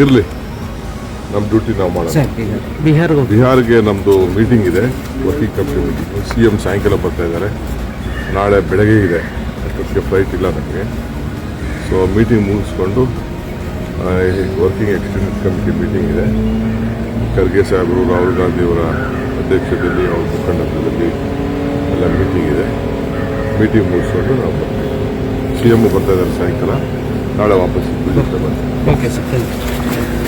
ಇರಲಿ. ನಮ್ಮ ಡ್ಯೂಟಿ ನಾವು ಮಾಡೋಣ. ಈಗ ಬಿಹಾರ್ಗೆ ನಮ್ಮದು ಮೀಟಿಂಗ್ ಇದೆ working committee meeting C M ಸಾಯಂಕಾಲ ಬರ್ತಾ ಇದ್ದಾರೆ. ನಾಳೆ ಬೆಳಗ್ಗೆ ಇದೆ. ಅಷ್ಟೊತ್ತಿಗೆ ಫ್ಲೈಟ್ ಇಲ್ಲ ನಮಗೆ. ಸೊ ಮೀಟಿಂಗ್ ಮುಗಿಸ್ಕೊಂಡು ವರ್ಕಿಂಗ್ ಎಕ್ಸ್ಟೆಂಡೆಡ್ ಕಮಿಟಿ ಮೀಟಿಂಗ್ ಇದೆ. ಖರ್ಗೆ ಸಾಹೇಬರು ರಾಹುಲ್ ಗಾಂಧಿಯವರ ಅಧ್ಯಕ್ಷತೆಯಲ್ಲಿ ಅವ್ರ ಮುಖಂಡತ್ವದಲ್ಲಿ ಎಲ್ಲ ಮೀಟಿಂಗ್ ಇದೆ. ಮೀಟಿಂಗ್ ಮುಗಿಸ್ಕೊಂಡು ನಾವು ಬರ್ತೀವಿ. ಸಿ ಎಂ ಬರ್ತಾ ಇದ್ದಾರೆ ಸಾಯಂಕಾಲ. ನಾಳೆ ವಾಪಸ್ ಬರ್ತೀವಿ ಓಕೆ ಸರ್ Yeah.